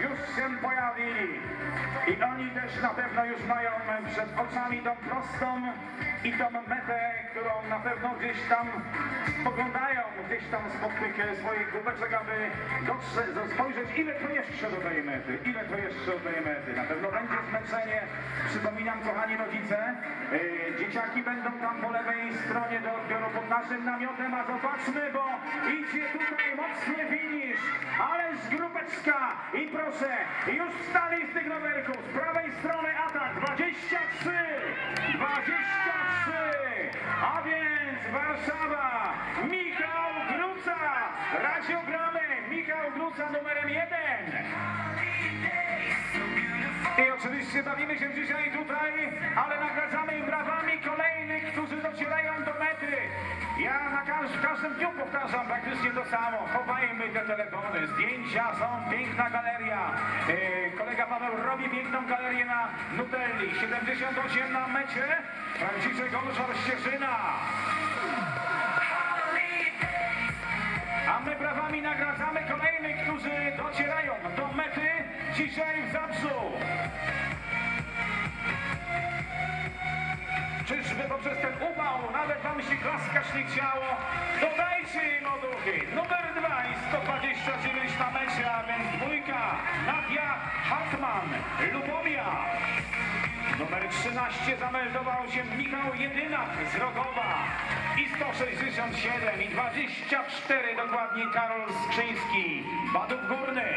już się pojawili. I oni też na pewno już mają przed oczami tą prostą i tą metę, którą na pewno gdzieś tam spoglądają, gdzieś tam spod tych swoich główeczek, aby dotrze, spojrzeć, ile to jeszcze do tej mety, ile to jeszcze do tej mety. Na pewno będzie zmęczenie. Przypominam, kochani rodzice, e, dzieciaki będą tam po lewej stronie do odbioru pod naszym namiotem, a zobaczmy, bo idzie tutaj mocny finisz, ależ grupeczka i proszę, już wstali z tych rowerków, z prawej strony atak, 23, 23, a więc Warszawa, Michał Gruca, radiogramy, Michał Gruca numerem jeden. I oczywiście bawimy się dzisiaj tutaj, ale nagradzamy im brawami kolejnych, którzy docierają do mety. Ja na każ w każdym dniu powtarzam praktycznie to samo. Chowajmy te telefony, zdjęcia są, piękna galeria. E, kolega Paweł robi piękną galerię na Nutelli. 78 na mecie. Franciszek Olszar Ścieżyna. A my brawami nagradzamy kolejnych, którzy docierają do mety dzisiaj w Zabrzu. Czyżby poprzez ten upał nawet klaskać nie chciało? Dodajcie im oduchy. Numer dwa i 129 na mecie, a więc dwójka. Nadia Hartman, Lubomia. Numer 13 zameldował się Michał Jedynak z Rogowa. I 167 i 24 dokładnie Karol Skrzyński, Badów Górny.